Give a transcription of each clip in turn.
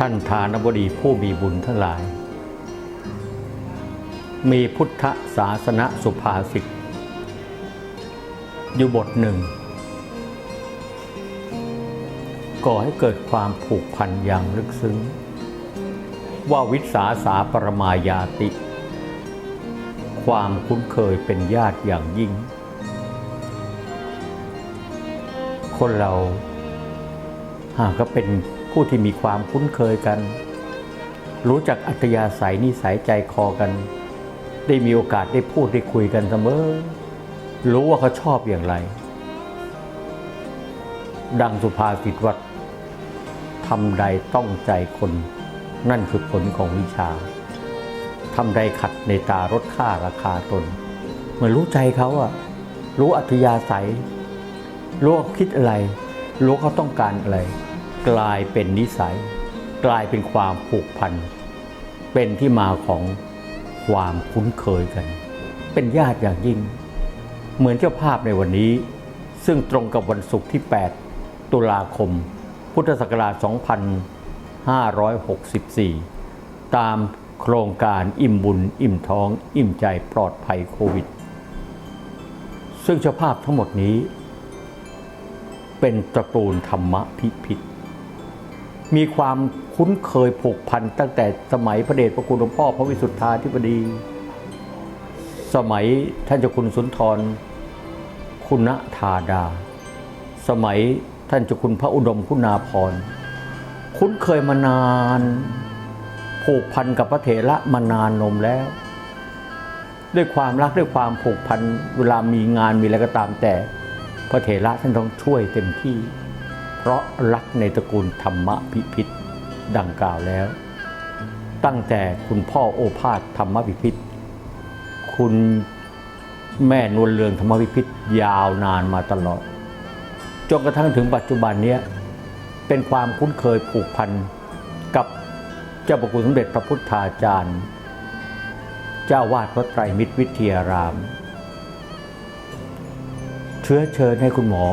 ท่านทานบดีผู้มีบุญทั้งหลาย มีพุทธศาสนสุภาษิตอยู่บทหนึ่งก่อให้เกิดความผูกพันอย่างลึกซึ้ง ว่าวิสาสาปรมายาติ ความคุ้นเคยเป็นญาติอย่างยิ่ง คนเราหากก็เป็น ผู้ที่มีความคุ้นเคยกัน รู้จักอัธยาศัยนิสัยใจคอกัน ได้มีโอกาสได้พูดได้คุยกันเสมอ รู้ว่าเขาชอบอย่างไร ดังสุภาษิตว่าทำใดต้องใจคน นั่นคือผลของวิชาทำใดขัดในตารดค่าราคาตนเหมือนรู้ใจเขาอะรู้อัธยาศัย รู้ว่าคิดอะไร รู้เขาต้องการอะไร กลายเป็นนิสัย กลายเป็นความผูกพัน เป็นที่มาของความคุ้นเคยกัน เป็นญาติอย่างยิ่ง เหมือนเจ้าภาพในวันนี้ ซึ่งตรงกับวันศุกร์ที่ 8 ตุลาคม พุทธศักราช 2564 ตามโครงการอิ่มบุญ อิ่มท้อง อิ่มใจปลอดภัยโควิด ซึ่งเจ้าภาพทั้งหมดนี้เป็นตระกูลธรรมพิพิธ มีความคุ้นเคยผูกพันตั้งแต่สมัยพระเดชพระคุณหลวงพ่อพระวิสุทธาธิบดี สมัยท่านเจ้าคุณสุนทร คุณธาดา สมัยท่านเจ้าคุณพระอุดมคุณาพร คุ้นเคยมานาน ผูกพันกับพระเถระมานานนมแล้ว ด้วยความรักด้วยความผูกพันเวลามีงานมีอะไรก็ตามแต่ พระเถระท่านต้องช่วยเต็มที่ ราะรักในตระกูลธรรมพิพิธดังกล่าวแล้ว ตั้งแต่คุณพ่อโอภาสธรรมพิพิธคุณแม่นวลเรืองธรรมพิพิธยาวนานมาตลอดจนกระทั่งถึงปัจจุบันนี้เป็นความคุ้นเคยผูกพันกับเจ้าประคุณสมเด็จพระพุทธาจารย์ เจ้าวาดวัดไตรมิตรวิทยาราม เชื้อเชิญให้คุณหมอ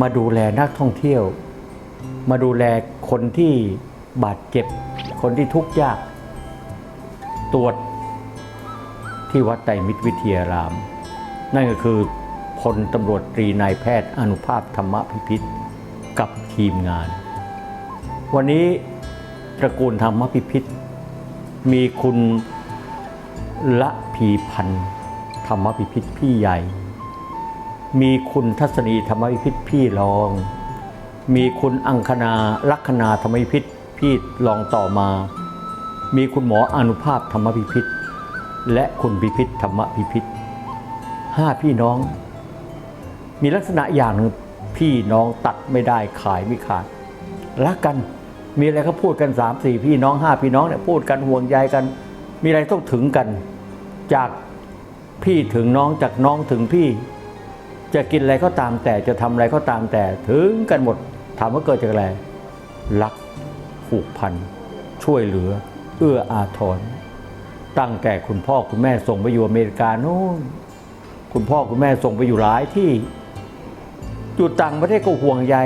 มาดูแลนักท่องเที่ยว มาดูแลคนที่บาดเจ็บ คนที่ทุกข์ยาก ตรวจที่วัดไตรมิตรวิทยาราม นั่นก็คือพลตำรวจตรีนายแพทย์อนุภาพธรรมพิพิธกับทีมงาน วันนี้ตระกูลธรรมพิพิธมีคุณละพีพันธ์ธรรมพิพิธพี่ใหญ่ มีคุณทัศนีธรรมพิพิธพี่รอง มีคุณอังคณาลัคนาธรรมพิพิธพี่รองต่อมา มีคุณหมออนุภาพธรรมพิพิธและคุณพิพิธธรรมพิพิธห้าพี่น้อง มีลักษณะอย่างหนึ่งพี่น้องตัดไม่ได้ขายไม่ขาดรักกันมีอะไรก็พูดกันสามสี่พี่น้องห้าพี่น้องเนี่ยพูดกันห่วงใยกัน มีอะไรต้องถึงกัน จากพี่ถึงน้องจากน้องถึงพี่ จะกินอะไรก็ตามแต่จะทำอะไรก็ตามแต่ถึงกันหมดถามว่าเกิดจากอะไรรักผูกพันช่วยเหลือ เอื้ออาทร ตั้งแต่คุณพ่อคุณแม่ส่งไปอยู่อเมริกาโน่นคุณพ่อคุณแม่ส่งไปอยู่หลายที่อยู่ต่างประเทศก็ห่วงใย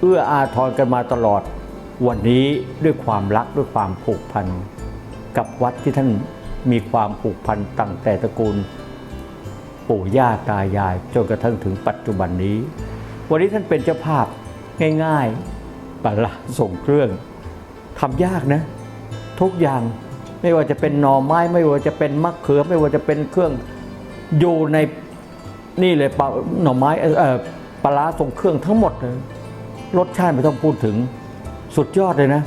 เอื้ออาทรกันมาตลอด วันนี้ด้วยความรักด้วยความผูกพัน กับวัดที่ท่านมีความผูกพันตั้งแต่ตระกูล ปู่ย่าตายาย จนกระทั่งถึงปัจจุบันนี้ วันนี้ท่านเป็นเจ้าภาพง่ายๆปลาส่งเครื่องทำยากนะ ทุกอย่างไม่ว่าจะเป็นหน่อไม้ ไม่ว่าจะเป็นมะเขือ ไม่ว่าจะเป็นเครื่องอยู่ในนี่เลยปลาหน่อไม้เอ่อปลาร้าทรงเครื่องทั้งหมดเลยรสชาติไม่ต้องพูดถึงสุดยอดเลยนะ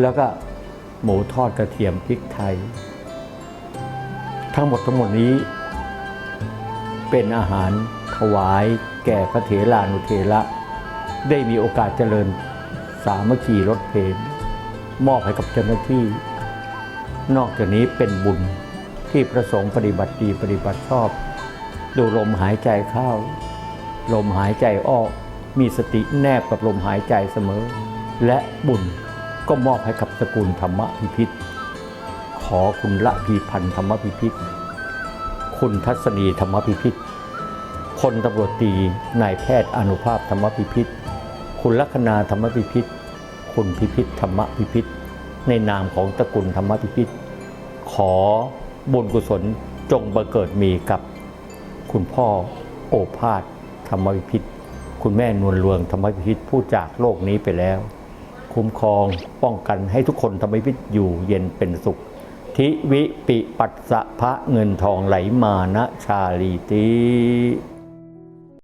แล้วก็หมูทอดกระเทียมพริกไทย ทั้งหมดทั้งหมดนี้ เป็นอาหารถวายแก่พระเถรานุเถระ ได้มีโอกาสเจริญสามัคคีรถเพลนมอบให้กับเจ้าหน้าที่ นอกจากนี้เป็นบุญที่ประสงค์ปฏิบัติดีปฏิบัติชอบ ดูลมหายใจเข้าลมหายใจออก มีสติแนบกับลมหายใจเสมอ และบุญก็มอบให้กับสกุลธรรมพิพิธขอคุณละพีพันธ์ธรรมพิพิธ คุณทัศนีธรรมพิพิธพลตำรวจตีนายแพทย์อนุภาพธรรมพิพิธคุณลัคนาธรรมพิพิธคุณพิพิธธรรมพิพิธในนามของตระกูลธรรมพิพิธขอบุญกุศลจงบังเกิดมีกับ คุณพ่อโอภาสธรรมพิพิธคุณแม่นวลเรืองธรรมพิพิธผู้จากโลกนี้ไปแล้ว คุ้มครองป้องกันให้ทุกคนธรรมพิพิธอยู่เย็นเป็นสุข ทิวิปิปัสสะพระเงินทองไหลมานะชาลีติ